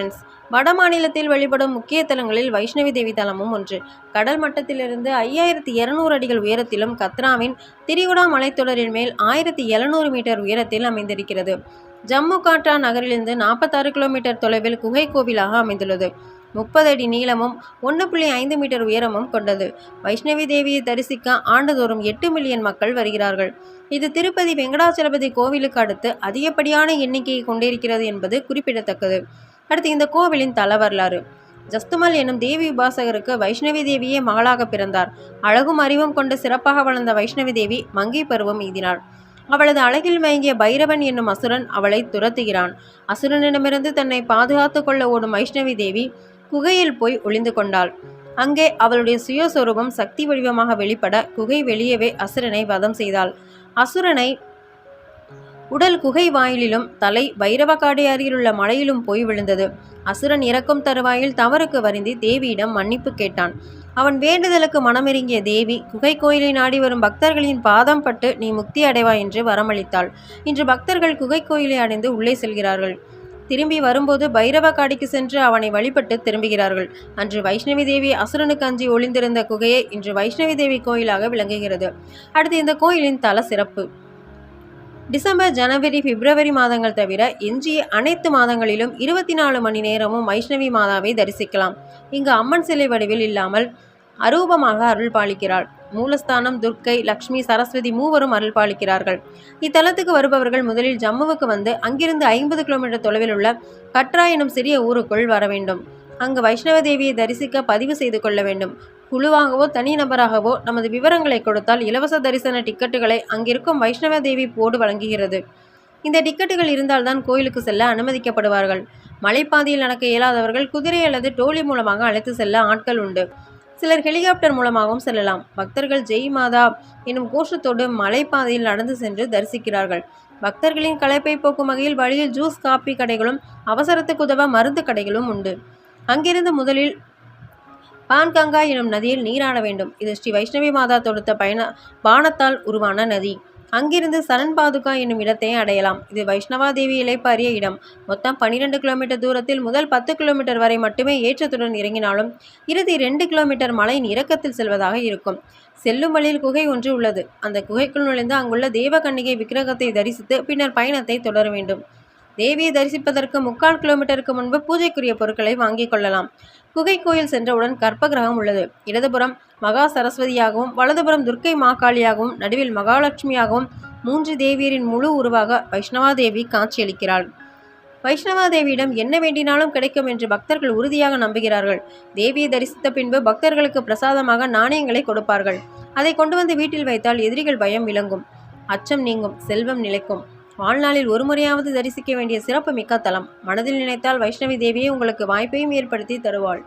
Friends வட மாநிலத்தில் வழிபடும் முக்கிய தலங்களில் வைஷ்ணவி தேவி தலமும் ஒன்று. கடல் மட்டத்திலிருந்து ஐயாயிரத்தி இருநூறு அடிகள் உயரத்திலும் கத்ராவின் திரிகுடா மலைத்தொடரின் மேல் ஆயிரத்தி எழுநூறு மீட்டர் உயரத்தில் அமைந்திருக்கிறது. ஜம்மு காட்ரா நகரிலிருந்து நாற்பத்தாறு கிலோமீட்டர் தொலைவில் குகை கோவிலாக அமைந்துள்ளது. முப்பது அடி நீளமும் ஒன்று புள்ளி ஐந்து மீட்டர் உயரமும் கொண்டது. வைஷ்ணவி தேவியை தரிசிக்க ஆண்டுதோறும் எட்டு மில்லியன் மக்கள் வருகிறார்கள். இது திருப்பதி வெங்கடாச்சலபதி கோவிலுக்கு அடுத்து அதிகப்படியான எண்ணிக்கையை கொண்டிருக்கிறது என்பது குறிப்பிடத்தக்கது. அடுத்து இந்த கோவிலின் தல வரலாறு. ஜஸ்துமல் எனும் தேவி உபாசகருக்கு வைஷ்ணவி தேவியே மகளாக பிறந்தார். அழகும் அறிவும் கொண்டு சிறப்பாக வளர்ந்த வைஷ்ணவி தேவி மங்கை பருவம் எய்தினாள். அவளது அழகில் மயங்கிய பைரவன் என்னும் அசுரன் அவளை துரத்துகிறான். அசுரனிடமிருந்து தன்னை பாதுகாத்து கொள்ள ஓடும் வைஷ்ணவி தேவி குகையில் போய் ஒளிந்து கொண்டாள். அங்கே அவளுடைய சுயஸ்வரூபம் சக்தி வடிவமாக வெளிப்பட குகை வெளியவே அசுரனை வதம் செய்தாள். அசுரனை உடல் குகை வாயிலிலும் தலை பைரவக்காடு அருகிலுள்ள மலையிலும் போய் விழுந்தது. அசுரன் இறக்கும் தருவாயில் தவறுக்கு வருந்தி தேவியிடம் மன்னிப்பு கேட்டான். அவன் வேண்டுதலுக்கு மனமிறங்கிய தேவி குகை கோயிலை நாடி வரும் பக்தர்களின் பாதம் பட்டு நீ முக்தி அடைவாய் என்று வரமளித்தாள். இன்று பக்தர்கள் குகை கோயிலை அடைந்து உள்ளே செல்கிறார்கள். திரும்பி வரும்போது பைரவ காடிக்கு சென்று அவனை வழிபட்டு திரும்புகிறார்கள். அன்று வைஷ்ணவி தேவி அசுரனுக்கு அஞ்சி ஒளிந்திருந்த குகையை இன்று வைஷ்ணவி தேவி கோயிலாக விளங்குகிறது. அடுத்து இந்த கோயிலின் தல சிறப்பு டிசம்பர் ஜனவரி பிப்ரவரி மாதங்கள் தவிர எஞ்சிய அனைத்து மாதங்களிலும் இருபத்தி நாலு மணி நேரமும் வைஷ்ணவி மாதாவை தரிசிக்கலாம். இங்கு அம்மன் சிலை வடிவில் இல்லாமல் அரூபமாக அருள் பாலிக்கிறாள். மூலஸ்தானம் துர்க்கை லக்ஷ்மி சரஸ்வதி மூவரும் அருள் பாலிக்கிறார்கள். இத்தலத்துக்கு வருபவர்கள் முதலில் ஜம்முவுக்கு வந்து அங்கிருந்து ஐம்பது கிலோமீட்டர் தொலைவில் உள்ள கட்ரா எனும் சிறிய ஊருக்குள் வர வேண்டும். அங்கு வைஷ்ணவ தேவியை தரிசிக்க பதிவு செய்து கொள்ள வேண்டும். குழுவாகவோ தனிநபராகவோ நமது விவரங்களை கொடுத்தால் இலவச தரிசன டிக்கெட்டுகளை அங்கிருக்கும் வைஷ்ணவ தேவி போர்டு வழங்குகிறது. இந்த டிக்கெட்டுகள் இருந்தால்தான் கோயிலுக்கு செல்ல அனுமதிக்கப்படுவார்கள். மலைப்பாதையில் நடக்க இயலாதவர்கள் குதிரை அல்லது டோலி மூலமாக அழைத்து செல்ல ஆட்கள் உண்டு. சிலர் ஹெலிகாப்டர் மூலமாகவும் செல்லலாம். பக்தர்கள் ஜெய் மாதா எனும் கோஷத்தோடு மலைப்பாதையில் நடந்து சென்று தரிசிக்கிறார்கள். பக்தர்களின் களைப்பை போக்கும் வகையில் வழியில் ஜூஸ் காபி கடைகளும் அவசரத்துக்கு உதவ மருந்து கடைகளும் உண்டு. அங்கிருந்து முதலில் பான்கங்கா எனும் நதியில் நீராட வேண்டும். இது ஸ்ரீ வைஷ்ணவி மாதா தொடுத்த பயண பானத்தால் உருவான நதி. அங்கிருந்து சரண் பாதுகா என்னும் இடத்தை அடையலாம். இது வைஷ்ணவா தேவி இலைப்பாரிய இடம். மொத்தம் பன்னிரெண்டு கிலோமீட்டர் தூரத்தில் முதல் பத்து கிலோமீட்டர் வரை மட்டுமே ஏற்றத்துடன் இறங்கினாலும் இறுதி ரெண்டு கிலோமீட்டர் மலையின் இறக்கத்தில் செல்வதாக இருக்கும். செல்லும் வழியில் குகை ஒன்று உள்ளது. அந்த குகைக்குள் நுழைந்து அங்குள்ள தேவகன்னிகை விக்கிரகத்தை தரிசித்து பின்னர் பயணத்தை தொடர வேண்டும். தேவியை தரிசிப்பதற்கு முக்கால் கிலோமீட்டருக்கு முன்பு பூஜைக்குரிய பொருட்களை வாங்கிக் கொள்ளலாம். குகை கோயில் சென்றவுடன் கற்பகிரகம் உள்ளது. இடதுபுறம் மகா சரஸ்வதியாகவும் வலதுபுறம் துர்க்கை மாகாளியாகவும் நடுவில் மகாலட்சுமியாகவும் மூன்று தேவியரின் முழு உருவாக வைஷ்ணவா தேவி காட்சியளிக்கிறாள். வைஷ்ணவா தேவியிடம் என்ன வேண்டினாலும் கிடைக்கும் என்று பக்தர்கள் உறுதியாக நம்புகிறார்கள். தேவியை தரிசித்த பின்பு பக்தர்களுக்கு பிரசாதமாக நாணயங்களை கொடுப்பார்கள். அதை கொண்டு வந்து வீட்டில் வைத்தால் எதிரிகள் பயம் விளங்கும். அச்சம் நீங்கும். செல்வம் நிலைக்கும். வாழ்நாளில் ஒரு முறையாவது தரிசிக்க வேண்டிய சிறப்பு மிக்க தலம். மனதில் நினைத்தால் வைஷ்ணவி தேவியே உங்களுக்கு வாய்ப்பையும் ஏற்படுத்தி தருவாள்.